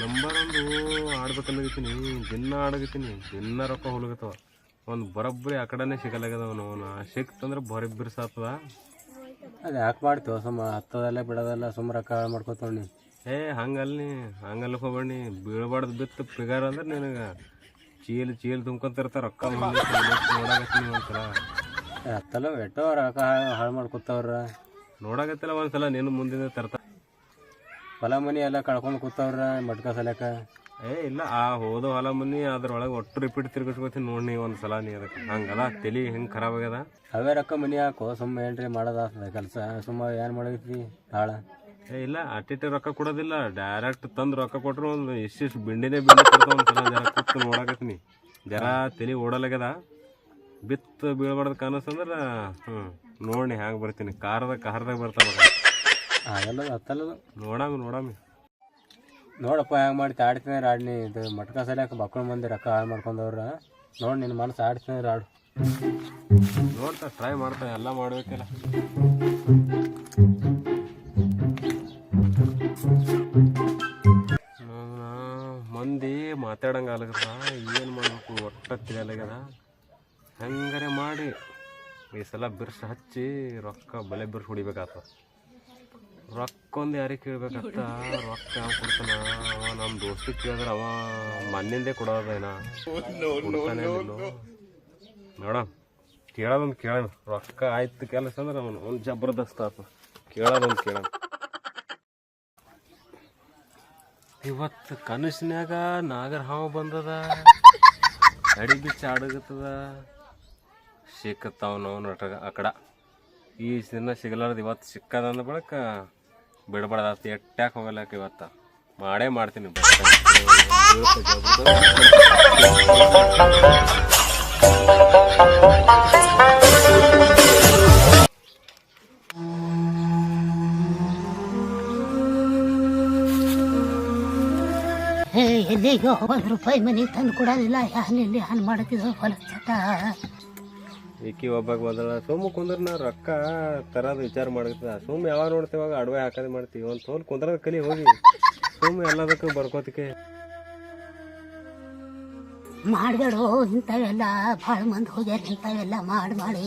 Number ಒಂದು ಆಡ್ಬೇಕಂದಿರ್ತೀನಿ ದಿನ ಆಡಗತ್ತೀನಿ ದಿನ ರೊಕ್ಕ ಹೊಲಗತ್ತವ. ಒಂದು ಬರೋಬ್ಬರಿ ಆ ಕಡೆನೇ ಸಿಗಲಾಗ್ಯದವ ಅವನು ಸಿಕ್ತಂದ್ರೆ ಬರೋಬ್ಬರಿ ಸಾತದ ಅದು ಯಾಕೆ ಮಾಡ್ತೀವ? ಸುಮ್ಮ ಹತ್ತದಲ್ಲ ಬಿಡೋದಲ್ಲ ಸುಮ್ಮ ರೊಕ್ಕ ಹಾಳು ಏ ಹಂಗಲ್ಲಿ ಹಂಗಲ್ಲಿ ಹೋಗ್ಬೇಡಿ ಬೀಳ್ಬಾರ್ದು ಬಿತ್ತು ಪಿಗಾರ ಅಂದ್ರೆ ನಿನಗೆ ಚೀಲ್ ಚೀಲ್ ತುಂಬ್ಕೊತಿರ್ತಾರ ರೊಕ್ಕ ನೋಡಾಕತ್ತೀನಿ ಒಂದ್ಸಲ. ಹತ್ತಲ್ಲ ಎಷ್ಟೋ ರೊಕ್ಕ ಹಾಳು ಹಾಳು ಮಾಡ್ಕೊತಾವ್ರ. ನೋಡಾಕತ್ತಿಲ್ಲ ಒಂದ್ಸಲ ನೀನು ಮುಂದಿನ ತರ್ತ ಹೊಲ ಮನಿ ಎಲ್ಲ ಕಳ್ಕೊಂಡು ಕೂತವ್ರ ಮಟ್ಕ ಸಲಕ ಏ ಇಲ್ಲ ಆ ಹೋದ ಹೊಲ ಮನಿ ಅದ್ರೊಳಗೆ ಒಟ್ಟು ರಿಪೀಟ್ ತಿರ್ಗಿಸ್ಕೊತೀನಿ ನೋಡಿ ಒಂದ್ಸಲ ನೀ ಅದಕ್ಕೆ. ಹಂಗಲ್ಲ ತಲಿ ಹೆಂಗೆ ಖರಾಬ್ ಆಗ್ಯದ? ಅವೇ ರೊಕ್ಕ ಮನಿ ಹಾಕೋ ಸುಮ್ಮ ಏನ್ರಿ ಮಾಡೋದಾಗ್ತದೆ ಕೆಲಸ. ಸುಮ್ಮ ಏನು ಮಾಡೈತಿ ಭಾಳ ಏ ಇಲ್ಲ ಅಟ್ಟಿಟ್ಟು ರೊಕ್ಕ ಕೊಡೋದಿಲ್ಲ. ಡೈರೆಕ್ಟ್ ತಂದು ರೊಕ್ಕ ಕೊಟ್ರು ಒಂದು ಇಷ್ಟಿಷ್ಟು ಬಿಂಡಿನೇ ಬಿಂಡಿ ಕೊಡ್ತಾವ ಒಂದ್ಸಲ ಜರ ಕೂತು ನೋಡಾಕತ್ತೀನಿ ಜರ ತಲಿ ಓಡಲಾಗ್ಯದ. ಬಿತ್ತು ಬೀಳ್ಬಾರ್ದು ಕಾಣಿಸ್ತಂದ್ರೆ ಹ್ಞೂ ನೋಡಿ ಹ್ಯಾಂಗೆ ಬರ್ತೀನಿ. ಕಾರ್ದಾಗ ಕಾರ್ದಾಗ ಬರ್ತಾವ ಆಗಲ್ಲ ಹತ್ತಲ್ಲ ನೋಡಾಮಿ ನೋಡಾಮಿ. ನೋಡಪ್ಪ ಹ್ಯಾಂಗ ಮಾಡಿ ಆಡ್ತೀನಿ ಆಡ್ನಿ ಇದು ಮಟ್ಕ ಸಲಕ ಮಕ್ಕಳು ಮಂದಿ ರೊಕ್ಕ ಹಾಳು ಮಾಡ್ಕೊಂಡವ್ರ. ನೋಡಿ ನಿನ್ನ ಮನಸ್ಸು ಆಡ್ತೀನಿ ರಾಡು. ನೋಡ್ತಾ ಟ್ರೈ ಮಾಡ್ತಾ ಎಲ್ಲ ಮಾಡ್ಬೇಕಲ್ಲ. ಮಂದಿ ಮಾತಾಡಂಗ ಆಗದ ಏನು ಮಾಡಬೇಕು ಒಟ್ಟ ತಿಳಿಯಲಾಗ್ಯದ ಹಂಗಾರೆ ಮಾಡಿ ಈ ಸಲ ಬಿರ್ಸ್ ಹಚ್ಚಿ ರೊಕ್ಕ ಬಲೆ ಬಿರ್ಸ್ ಹೊಡಿಬೇಕಾಗ್ತದ ರೊಕ್ಕ ಒಂದು ಯಾರಿಗೆ ಕೇಳ್ಬೇಕತ್ತ ರೊಕ್ಕ ಯಾವ ಕೊಡ್ತಾನ? ಅವ ನಮ್ಮ ದೋಸ್ತಿಗೆ ಕೇಳಿದ್ರೆ ಅವ ಮಣ್ಣಿಂದೇ ಕೊಡೋದೇನಾ ನೋಡಮ್, ಕೇಳೋದೊಂದು ಕೇಳೋಣ. ರೊಕ್ಕ ಆಯ್ತು ಕೆಲಸ ಅಂದ್ರೆ ಅವನು ಒಂದು ಜಬರ್ದಸ್ತ್ ಆತ. ಕೇಳೋದೊಂದು ಕೇಳೋಣ. ಇವತ್ತು ಕನಸಿನಾಗ ನಾಗರ ಹಾವು ಬಂದದ. ಅಡಿ ಬಿಚ್ಚ ಆಡಗತ್ತದ. ಸಿಕ್ಕತ್ತಾವ ನಾವು ನಟಗ ಆ ಕಡ ಈ ದಿನ ಸಿಗಲಾರ್ದು ಇವತ್ತು ಸಿಕ್ಕದಂದ ಬಳಿಕ ಬಿಡಬಾರ್ದಾತ ಎಟ್ಟಾಕ್ ಹೋಗಲಾಕ ಇವತ್ತ? ಮಾಡೇ ಮಾಡ್ತೀನಿ. ಎಲ್ಲಿಗೋ ಒಂದು ರೂಪಾಯಿ ಮನೆ ತಂದು ಕೊಡೋದಿಲ್ಲ ಅಲ್ಲಿ ಹಾನ್ ಮಾಡತ್ತಿದ್ರು ಹೊಲ ಚಟ. ಈಕಿ ಒಬ್ಬಾಗ ಬಂದಳ. ಸೋಮು ಕುಂದ್ರ ನಾ ರೊಕ್ಕ ತರೋದು ವಿಚಾರ ಮಾಡತ್ತ ಸೋಮ್ ಯಾವಾಗ ನೋಡ್ತೇವಾಗ ಅಡವೆ ಹಾಕೋದು ಮಾಡ್ತೀವಿ ಒಂದು ತೋಲ್ ಕುಂದ್ರದ ಕಲಿ ಹೋಗಿ. ಸೋಮ್ ಎಲ್ಲದಕ್ಕೂ ಬರ್ಕೋತಿಕೆ. ಮಾಡಬೇಡು ಇಂಥವೆಲ್ಲ ಭಾಳ ಮಂದಿ ಹೋಗ್ಯಾರ ಇಂಥವೆಲ್ಲ ಮಾಡಿ ಮಾಡಿ.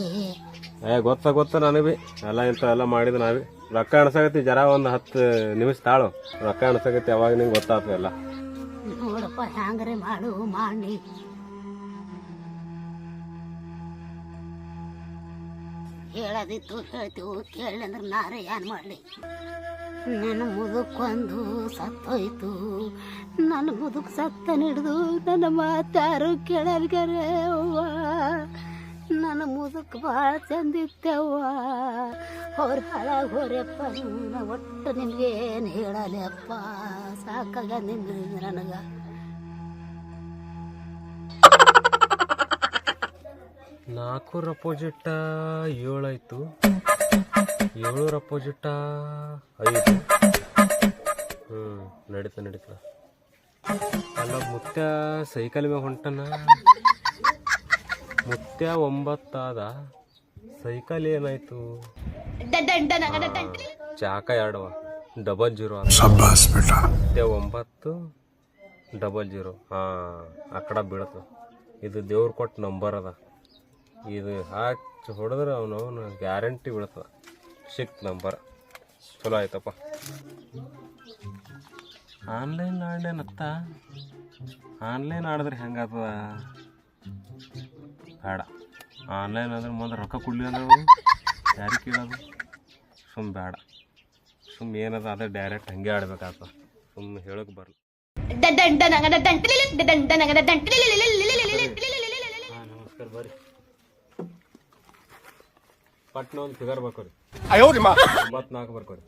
ಏ ಗೊತ್ತ ಗೊತ್ತ ನನಗೆ. ಬಿ ಎಲ್ಲ ಇಂಥ ಎಲ್ಲ ಮಾಡಿದ ನಾವಿ. ರೊಕ್ಕ ಅಣಸಾಗತಿ ಜರ ಒಂದು ಹತ್ತು ನಿಮಿಷ ತಾಳು. ರೊಕ್ಕ ಅಣಸಾಗತಿ ಯಾವಾಗ ನಿಂಗೆ ಗೊತ್ತಾಗ್ತದೆ ಎಲ್ಲ. ನೋಡಪ್ಪ ಹ್ಯಾಂಗ್ರೆ ಮಾಡು ಮಾಡಿ ಹೇಳದಿತ್ತು ಹೇಳ್ತೀವಿ ಕೇಳಂದ್ರೆ ನಾರೇ ಏನು ಮಾಡಲಿ. ನನ್ನ ಮುದುಕೊಂದು ಸತ್ತೋಯ್ತು. ನನ್ನ ಮುದುಕ್ ಸತ್ತ ಹಿಡಿದು ನನ್ನ ಮಾತಾರು ಕೇಳಲ್ಗರೆ ನನ್ನ ಮುದುಕ್ ಭಾಳ ಚಂದಿತ್ತವ್ವ ಅವ್ರು ಹಾಳಾಗಿ ಹೋರ್ಯಪ್ಪ ನಾ ಒಟ್ಟು ನಿಮ್ಗೆ ಏನು ಅಪ್ಪ. ಸಾಕಾಗ ನಿಂದ್ರಿ ನನಗೆ. ನಾಲ್ಕು ಅಪೋಸಿಟ್ ಏಳು ಆಯ್ತು ಏಳೂರ ಅಪೋಸಿಟ್ ಐದು. ಹ್ಞೂ ನಡೀತ, ನಡೀತಾ. ಅಲ್ಲ, ಮುತ್ಯ ಸೈಕಲ್ ಮ್ಯಾಗ ಹೊಂಟನ? ಮುತ್ಯ ಒಂಬತ್ತಾದ? ಸೈಕಲ್ ಏನಾಯ್ತು? ಚಾಕ ಎರಡವ. ಡಬಲ್ ಜೀರೋ ಮುತ್ಯ ಒಂಬತ್ತು, ಡಬಲ್ ಜೀರೋ. ಹಾಂ, ಆ ಕಡೆ ಬೀಳ್ತು. ಇದು ದೇವ್ರು ಕೊಟ್ಟ ನಂಬರ್ ಅದ. ಇದು ಹಾಕಿ ಹೊಡೆದ್ರೆ ಅವನು ಅವನು ಗ್ಯಾರಂಟಿ ಬೀಳ್ತದೆ ಸಿಕ್ ನಂಬರ್ ಚಲೋ ಆಯ್ತಪ್ಪ ಆನ್ಲೈನ್ ಆಡ್ಲೇನತ್ತ ಆನ್ಲೈನ್ ಆಡಿದ್ರೆ ಹೆಂಗಾಗ್ತದ ಬೇಡ ಆನ್ಲೈನ್ ಆದ್ರೆ ಮೊದಲು ರೊಕ್ಕ ಕೊಡ್ಲಿ ಅಂದ್ರೆ ಅವ್ರು ಯಾರಿಗೆ ಕೇಳೋದು ಸುಮ್ಮ ಬೇಡ ಸುಮ್ಮ ಏನದ ಅದೇ ಡೈರೆಕ್ಟ್ ಹಂಗೆ ಆಡ್ಬೇಕಾಗ್ತದ ಸುಮ್ಮನೆ ಹೇಳಕ್ಕೆ ಬರಲ್ಲ ಹಾಂ ನಮಸ್ಕಾರ ಬರ್ರಿ ಪಟ್ನ ಒಂದು ಫಿಗರ್ ಬರ್ಕೋರಿ. ಒಂಬತ್ನಾಲ್ಕು ಬರ್ಕೋರಿ.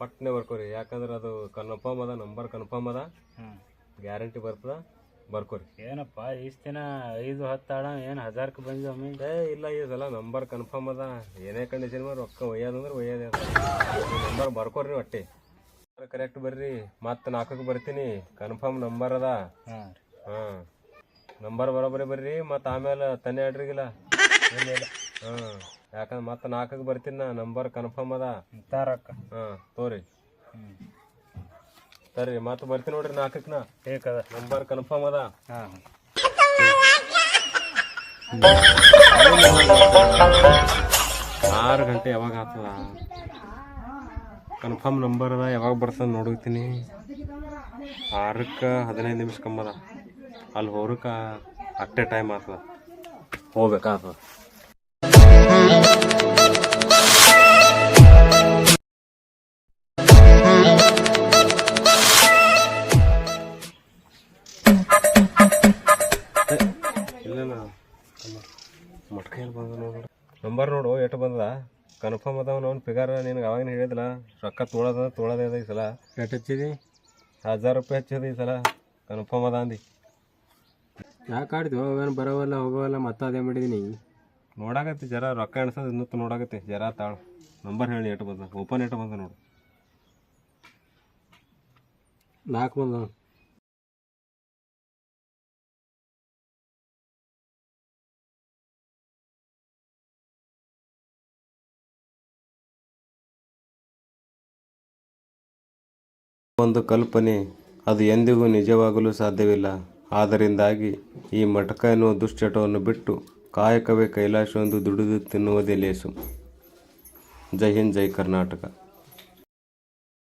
ಪಟ್ನೆ ಬರ್ಕೋರಿ. ಯಾಕಂದ್ರೆ ಅದು ಕನ್ಫರ್ಮ್ ಅದ ನಂಬರ್ ಕನ್ಫರ್ಮ್ ಅದ. ಗ್ಯಾರಂಟಿ ಬರ್ತದ ಬರ್ಕೋರಿ. ಏನಪ್ಪ ಇಷ್ಟ ದಿನ ಐದು ಆಡ ಏನು ಹಜಾರ್ಕ್ ಬಂದಿದ್ದು ಒಮ್ಮೆ? ಏ ಇಲ್ಲ ಈ ಸಲ ನಂಬರ್ ಕನ್ಫರ್ಮ್ ಅದ. ಏನೇ ಕಂಡೀಷನ್ ಮಾಡಿ ರೊಕ್ಕ ಒಯ್ಯೋದಂದ್ರೆ ಒಯ್ಯೋದೇ ಅದ ನಂಬರ್ ಬರ್ಕೋರಿ ಒಟ್ಟಿ. ಕರೆಕ್ಟ್ ಬರ್ರಿ. ಮತ್ತೆ ನಾಲ್ಕಕ್ಕೆ ಬರ್ತೀನಿ. ಕನ್ಫರ್ಮ್ ನಂಬರ್ ಅದ. ಹಾಂ ಹಾಂ. ನಂಬರ್ ಬರೋಬ್ಬರಿ ಬರ್ರಿ. ಮತ್ತೆ ಆಮೇಲೆ ತನ್ನೆ ಅಡ್ರಿಗಿಲ್ಲ ಹಾಂ ಯಾಕಂದ್ರೆ ಮತ್ತೆ ನಾಲ್ಕಕ್ಕೆ ಬರ್ತೀನಿ ನಾ ನಂಬರ್ ಕನ್ಫರ್ಮ್ ಅದ. ತಾರಕ್ಕ ಹಾಂ ತೋರಿ. ಸರಿ ಮತ್ತೆ ಬರ್ತೀನಿ ನೋಡ್ರಿ ನಾಲ್ಕಕ್ಕೆ ನಾ. ಬೇಕದ ನಂಬರ್ ಕನ್ಫರ್ಮ್ ಅದ. ಹಾಂ. ಆರು ಗಂಟೆ ಯಾವಾಗ ಆಗ್ತದ? ಕನ್ಫರ್ಮ್ ನಂಬರ್ ಅದ ಯಾವಾಗ ಬರ್ತದ ನೋಡ್ತೀನಿ. ಆರಕ್ಕೆ ಹದಿನೈದು ನಿಮಿಷ ಕಮ್ಮದ ಅಲ್ಲಿ ಹೋರಕ್ಕೆ ಅಟ್ಟೆ ಟೈಮ್ ಆಗ್ತದ. ಹೋಗ್ಬೇಕಾಗ್ತದ. ನಂಬರ್ ನೋಡು ಎಷ್ಟು ಬಂದದ? ಕನ್ಫರ್ಮ್ ಅದಾವ ಅವ್ನು ಫಿಗರ್ ನಿನಗೆ ಅವಾಗ ಹೇಳಿದಿಲ್ಲ ರೊಕ್ಕ ತೊಳದ ಅದ ಈ ಸಲ. ಎಷ್ಟು ಹಚ್ಚಿದಿ? ಹಜಾರ್ ರೂಪಾಯಿ ಹಚ್ಚಿದ ಈ ಸಲ. ಕನ್ಫರ್ಮ್ ಅದ ಅಂದಿ. ಯಾಕೆ ಆಡ್ತೀವಿ ಅವೇನು ಬರೋವಲ್ಲ ಹೋಗೋವಲ್ಲ ಮತ್ತೆ ಅದೇ ಮಾಡಿದೀನಿ ನೋಡಾಕತ್ತಿ ಜರ ರೊಕ್ಕ ಎಣ್ಸೋದು ಇನ್ನೂ ನೋಡಾಕತ್ತಿ. ಜರ ತಾಳು. ನಂಬರ್ ಹೇಳಿ ಎಷ್ಟು ಬಂದ ಓಪನ್ ಎಷ್ಟು ಬಂದ ನೋಡು. ನಾಲ್ಕು ಬಂದ ಒಂದು ಕಲ್ಪನೆ, ಅದು ಎಂದಿಗೂ ನಿಜವಾಗಲು ಸಾಧ್ಯವಿಲ್ಲ. ಆದ್ದರಿಂದಾಗಿ ಈ ಮಟಕ ಎನ್ನುವ ದುಶ್ಚಟವನ್ನು ಬಿಟ್ಟು ಕಾಯಕವೇ ಕೈಲಾಸವೆಂದು ದುಡಿದು ತಿನ್ನುವುದೇ ಲೇಸು. ಜೈ ಹಿಂದ್, ಜೈ ಕರ್ನಾಟಕ.